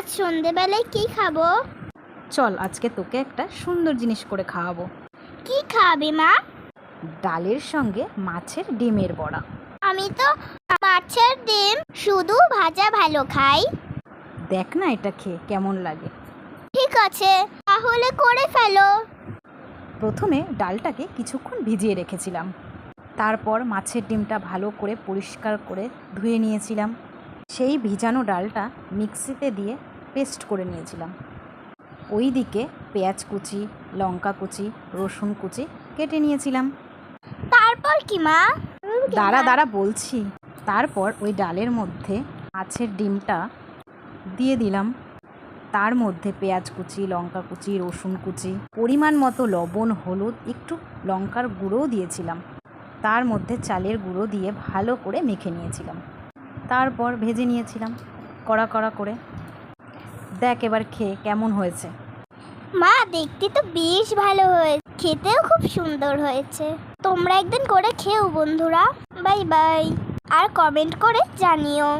আজ সন্ধেবেলায় কি খাব? চল আজকে তোকে একটা সুন্দর জিনিস করে খাওয়াবো। কি খাবে মা? ডালের সঙ্গে মাছের ডিমের বড়া। আমি তো মাছের ডিম শুধু ভাজা ভালো খাই। দেখ না এটা খেয়ে কেমন লাগে। ঠিক আছে তাহলে করে ফেলো। প্রথমে ডালটাকে কিছুক্ষণ ভিজিয়ে রেখেছিলাম। তারপর মাছের ডিমটা ভালো করে পরিষ্কার করে ধুয়ে নিয়েছিলাম। সেই ভিজানো ডালটা মিক্সিতে দিয়ে পেস্ট করে নিয়েছিলাম। ওই দিকে পেঁয়াজ কুচি লঙ্কা কুচি রসুন কুচি কেটে নিয়েছিলাম। তারপর কি মা? দাঁড়া দাঁড়া বলছি। তারপর ওই ডালের মধ্যে মাছের ডিমটা দিয়ে দিলাম। তার মধ্যে পেঁয়াজ কুচি লঙ্কা কুচি রসুন কুচি পরিমাণ মতো লবণ হলুদ একটু লঙ্কার গুঁড়োও দিয়েছিলাম। তার মধ্যে চালের গুঁড়ো দিয়ে ভালো করে মেখে নিয়েছিলাম। তারপর ভেজে নিয়েছিলাম, কড়া কড়া করে। দেখ এবার খেয়ে কেমন হয়েছে। মা, দেখতে তো বেশ ভালো হয়েছে খেতেও খুব সুন্দর হয়েছে। তোমরা একদিন করে খেও বন্ধুরা। Bye bye. আর কমেন্ট করে জানিও।